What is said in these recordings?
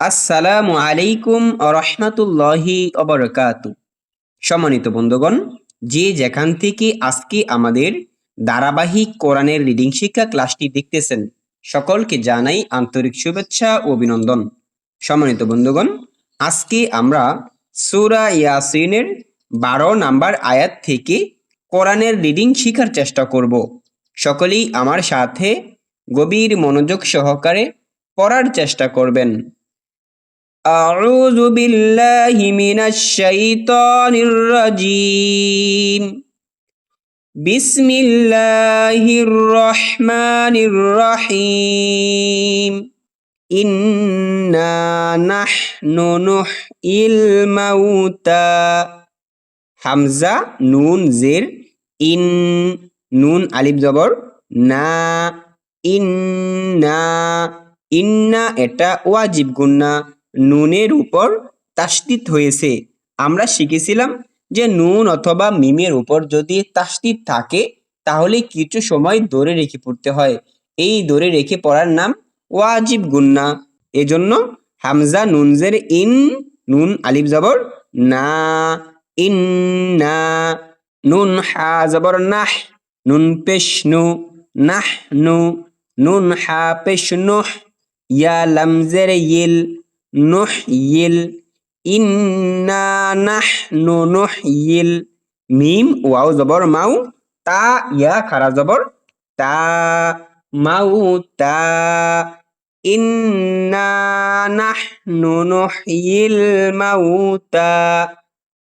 আসসালামু আলাইকুম রহমতুল্লাহি অবরকাত সম্মানিত বন্ধুগণ, যে যেখান থেকে আজকে আমাদের ধারাবাহিক কোরআনের রিডিং শিক্ষা ক্লাসটি দেখতেছেন, সকলকে জানাই আন্তরিক শুভেচ্ছা ও অভিনন্দন। সম্মানিত বন্ধুগণ, আজকে আমরা সুরা ইয়াসিনের বারো নাম্বার আয়াত থেকে কোরআনের রিডিং শেখার চেষ্টা করব। সকলেই আমার সাথে গভীর মনোযোগ সহকারে পড়ার চেষ্টা করবেন। أعوذ بالله من الشيطان الرجيم بسم الله الرحمن الرحيم إنا نحن نحيي الموتى হামজা নুন জের ইন নুন আলিফ জবর না ইন্না ইন্না এটা ওয়াজিব গুন্না নুনের উপর তাস্তিত হয়েছে। আমরা শিখেছিলাম যে নুন অথবা মিমের উপর যদি তাস্তিত থাকে, তাহলে কিছু সময় ধরে রেখে পড়তে হয়। এই ধরে রেখে পড়ার নাম ওয়াজিব গুন্না। এজন্য হামজা নুনজের ইন, নুন আলিফ জবর না ইন না নুন হা জবর নাহ, নুন পেশ নু নাহ নু নুন হা পেশ নুহ ইয়া লামজের ইল নুহইল ইন্না নাহনু নুহইল মিম, ওয়াও জবর, মাউ, তা, ইয়া, খারা জবর, তা, মাউ, তা, ইন্না নাহনু নুহইল মাউতা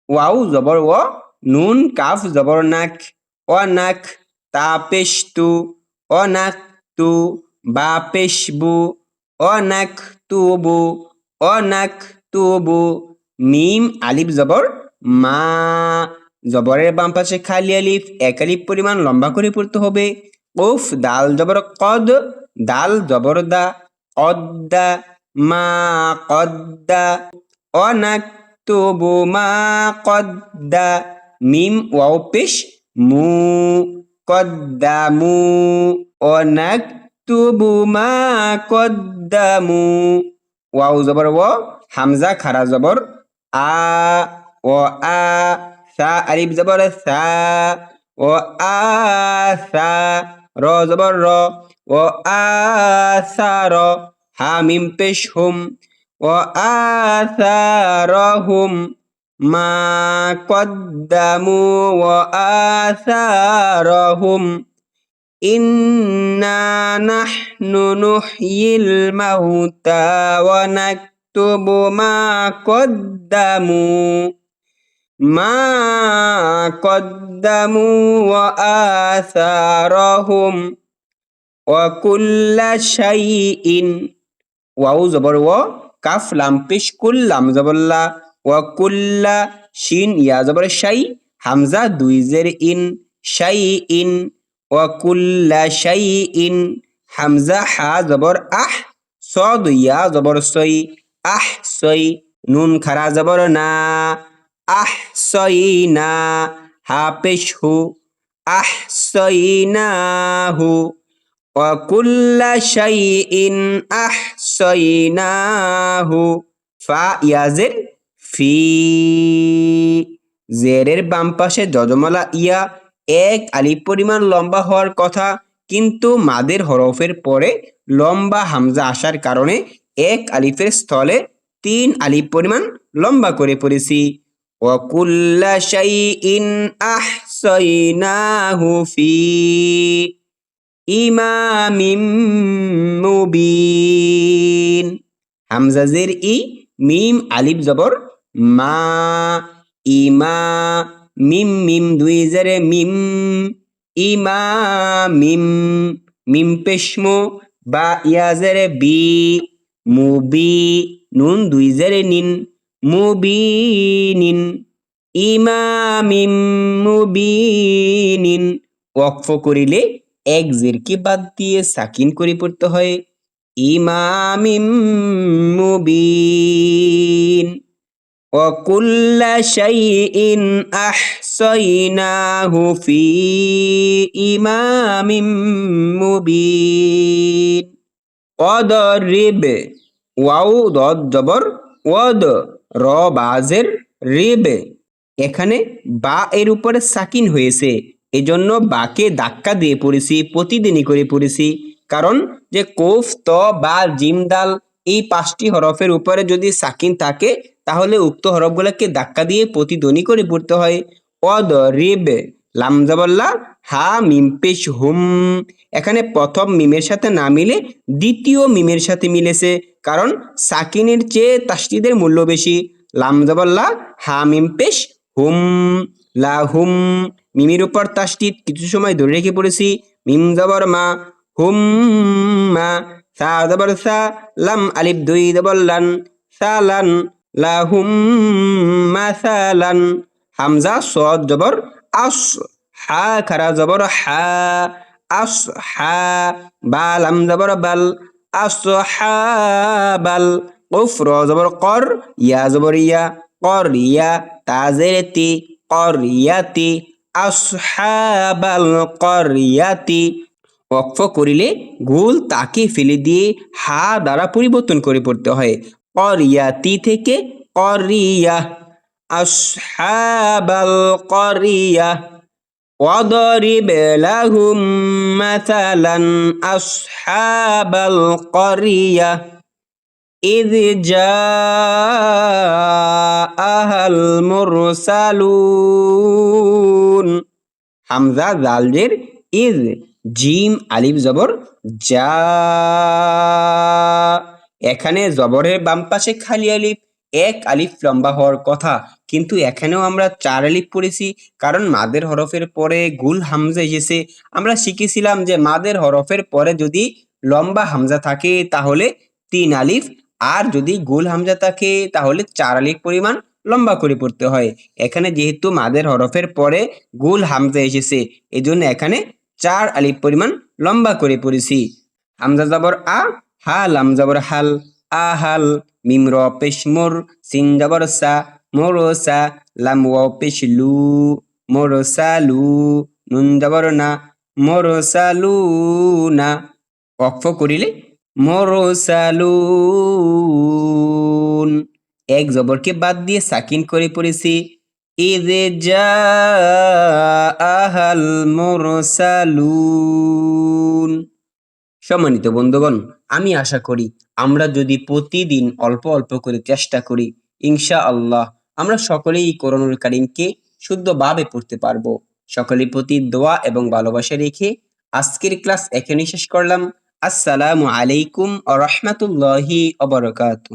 ওয়াও জবর, ও, নুন, কাফ, জবর, নাক, ও, নাক, তা, পেশতু, ও, নাক তু, বা, পেশবু, ও, নাক, তুবু অনাক তুবু মিম আলিফ জবর মা। জবরের বাম পাশে খালি আলিফ, এক আলিফ পরিমাণ লম্বা করে পড়তে হবে। উফ, দাল জবর কদ, দাল জবর দা অদ্দা মা কদ্দা অনাক তুবু মা কদ্দা মিম ওয়াও পেশ, মু কদ্দামু অনাক তুবু মা কদ্দামু ওয়াও জবর ও, হামজা, খারা জবর, আ, ও, আ, সা, আলিফ জবর, সা, ও, আ, সা, র জবর, র, ও, আ, সা, র, হা, মিম পেশ হুম, ও, আ, সা, র, হুম, মা, কদ্দামু, ও, আ, সা, র, হুম إنا نحن نحيي الموتى ونكتب ما قدموا ما قدموا وآثارهم وكل شيء واو زبر و কাফ লাম পেশ কুল্লাম জবল্লা ওয়া কুল্লা শিন ইয়া জবর শাই হামজা দুই জের ইন শাই ইন ওয়াকুল্লা শাইইন, হামজা, হা, জবর, আহ সদ ইয়া জবর, সই, আহ, সই, নুন, খারা, জবর, না, আহ, সই, না, হা, পেশ, হু, আহ, সই, না, হু ওয়াকুল্লা শাইইন, আহ, সই, না, হু, ফা, ইয়াজের, ফি, জেরের বাম পাশে যজমালা ইয়া এক আলিফ পরিমাণ লম্বা হওয়ার কথা, কিন্তু মাদের হরফের পরে লম্বা হামজা আসার কারণে এক আলিফের স্থলে তিন আলিফ পরিমাণ লম্বা করে পড়েছি। হামজাজের ই মিম আলিফ জবর মা, ইমা মিম মিম দুই জেরে মিম ইমা মিম মিম পেশমো, বা ইয়াজেরে বি, মুবি, নুন দুই জেরে নিন, মুবি নিন, ইমামিম মুবিনিন ওয়াকফ করিলে এক জেরকে বাদ দিয়ে সাকিন করে পড়তে হয়, ইমামিম মুবিন وكل شيء أحصيناه في إمام مبين وضرب ওয়াও দদ জবর ওয়াদ র বাজের রেব এখানে বা এর উপরে সাকিন হয়েছে এজন্য বাকে ধাক্কা দিয়ে পড়েছি প্রতিদিনই করে পড়েছি কারণ যে কোফ ত বা জিম দাল এই পাঁচটি হরফের উপরে যদি সাকিন থাকে তাহলে উক্ত হরফগুলোকে ধাক্কা দিয়ে প্রতিধ্বনি করে পড়তে হয়। অদ রেব লামজাবল্লা, হা, মিম, পেশ, হুম। এখানে প্রথম মিমের সাথে না মিলে দ্বিতীয় মিমের সাথে মিলেছে, কারণ সাকিনের চেয়ে তাসদিদের মূল্য বেশি। লামজাবল্লা, হা, মিম, পেশ, হুম, লা, হুম। মিমের উপর তাসদিদ কিছু সময় ধরে রেখে পড়েছি। মিম জবর মা, হুম, মা, সা জবর সা, লাম, আলিফ, দুই, জবর লান সালান লা হুম মাসালান। হামজা সদ জবর, আস হা, খারা, জবর, হা, আস হা, বাল, আম, জবর, বাল, আস হা, বাল, উফ, র, জবর, কর, ইয়া, জবর, ইয়া, কর, ইয়া তাজের তি কর, ইয়াতি আসহাবাল করিয়াতি ওয়াকফ করিলে গোল তাকে ফেলে দিয়ে হা দ্বারা পরিবর্তন করে পড়তে হয়। করিয়াতি থেকে করিয়া আসহাবাল করিয়া وضرب لهم مثلا أصحاب القرية إذ جاءها المرسلون হামজা জালজের ইজ জিম আলিফ জবর যা এখানে জবরের বাম পাশে খালি আলিফ, এক আলিফ লম্বা হওয়ার কথা। কিন্তু এখানেও আমরা চার আলিফ পড়েছি, কারণ মাদের হরফের পরে গুল হামজা এসেছে। আমরা শিখেছিলাম যে মাদের হরফের পরে যদি লম্বা হামজা থাকে, তাহলে তিন আলিফ, আর যদি গোল হামজা থাকে, তাহলে চার আলিফ পরিমাণ লম্বা করে পড়তে হয়। এখানে যেহেতু মাদের হরফের পরে গোল হামজা এসেছে, এজন্য এখানে চার আলিফ পরিমাণ লম্বা করে পড়েছি। হামজা জবর আ হাল, আম জবর হাল আহাল মিম র পেশ মোর সিন জবর সা, মোর সা, লাম ওয়া পেশ লু, মোর সা লু, নুন জবর না, মোর সা লু না। অক্ষ করিলে, মোর সালুন এক জবরকে বাদ দিয়ে সাকিন করে পড়েছি। ইদে যা আহাল মুরসালুন সম্মানিত বন্ধুগণ আমি আশা করি আমরা যদি প্রতিদিন অল্প অল্প করে চেষ্টা করি ইনশা আল্লাহ আমরা সকলেই করোনুল করিমকে শুদ্ধভাবে পড়তে পারব। সকলের প্রতি দোয়া এবং ভালোবাসা রেখে আজকের ক্লাস এখানেই শেষ করলাম। আসসালামু আলাইকুম আ রহমতুল্লাহি অবরকাতু